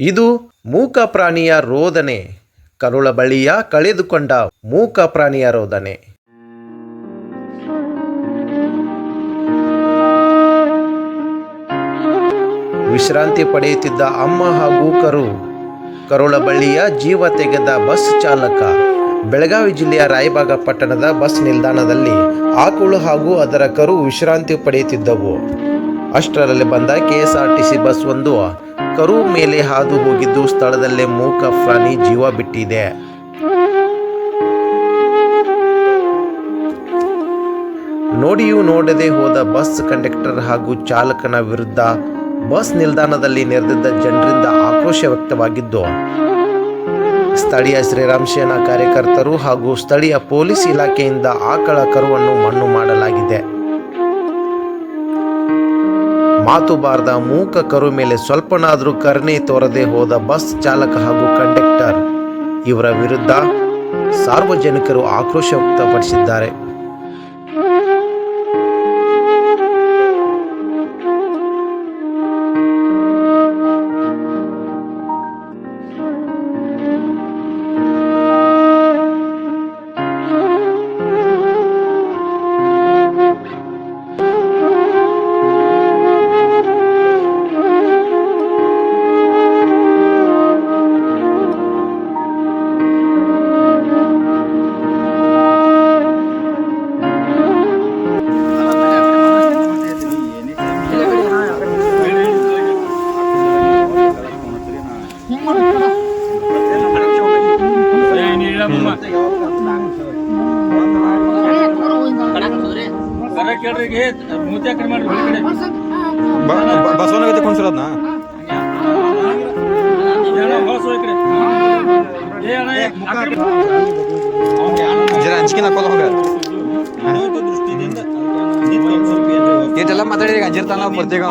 ಇದು ಮೂಕ ಪ್ರಾಣಿಯ ರೋದನೆ. ಕರುಳ ಬಳಿಯ ಕಳೆದುಕೊಂಡ ಮೂಕ ಪ್ರಾಣಿಯ ರೋದನೆ. ವಿಶ್ರಾಂತಿ ಪಡೆಯುತ್ತಿದ್ದ ಅಮ್ಮ ಹಾಗೂ ಕರು. ಕರುಳ ಬಳ್ಳಿಯ ಜೀವ ತೆಗೆದ ಬಸ್ ಚಾಲಕ. ಬೆಳಗಾವಿ ಜಿಲ್ಲೆಯ ರಾಯಬಾಗ ಪಟ್ಟಣದ ಬಸ್ ನಿಲ್ದಾಣದಲ್ಲಿ ಆಕಳು ಹಾಗೂ ಅದರ ಕರು ವಿಶ್ರಾಂತಿ ಪಡೆಯುತ್ತಿದ್ದವು. ಅಷ್ಟರಲ್ಲಿ ಬಂದ ಕೆಎಸ್ಆರ್ಟಿಸಿ ಬಸ್ ಒಂದು ಕರು ಮೇಲೆ ಹಾದು ಹೋಗಿದ್ದು ಸ್ಥಳದಲ್ಲೇ ಮೂಕ ಪ್ರಾಣಿ ಜೀವ ಬಿಟ್ಟಿದೆ. ನೋಡಿಯೂ ನೋಡದೆ ಹೋದ ಬಸ್ ಕಂಡಕ್ಟರ್ ಹಾಗೂ ಚಾಲಕನ ವಿರುದ್ಧ ಬಸ್ ನಿಲ್ದಾಣದಲ್ಲಿ ನೆರೆದಿದ್ದ ಜನರಿಂದ ಆಕ್ರೋಶ ವ್ಯಕ್ತವಾಗಿದ್ದು, ಸ್ಥಳೀಯ ಶ್ರೀರಾಮ್ ಸೇನಾ ಕಾರ್ಯಕರ್ತರು ಹಾಗೂ ಸ್ಥಳೀಯ ಪೊಲೀಸ್ ಇಲಾಖೆಯಿಂದ ಆಕಳ ಕರುವನ್ನು ಮಣ್ಣು ಮಾಡಲಾಗಿದೆ. ಮಾತು ಬಾರದ ಮೂಕ ಕರು ಮೇಲೆ ಸ್ವಲ್ಪನಾದರೂ ಕರುಣೆ ತೋರದೆ ಹೋದ ಬಸ್ ಚಾಲಕ ಹಾಗೂ ಕಂಡಕ್ಟರ್. ಇವರ ವಿರುದ್ಧ ಸಾರ್ವಜನಿಕರು ಆಕ್ರೋಶ ವ್ಯಕ್ತಪಡಿಸಿದ್ದಾರೆ. ಆ ಕಡೆ ಜರ ಅಂಚಿಕೆ ಹಾಕೋದ ಹೋಗ ಏಟೆಲ್ಲ ಮಾತಾಡಿದ್ರೆ ಅಂಜಿರ್ತಾನ ಬರ್ತೀಗ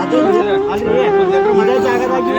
ಅದೇ ಅಲ್ರಿ ಇದೇ ಜಾಗದಾಗಿ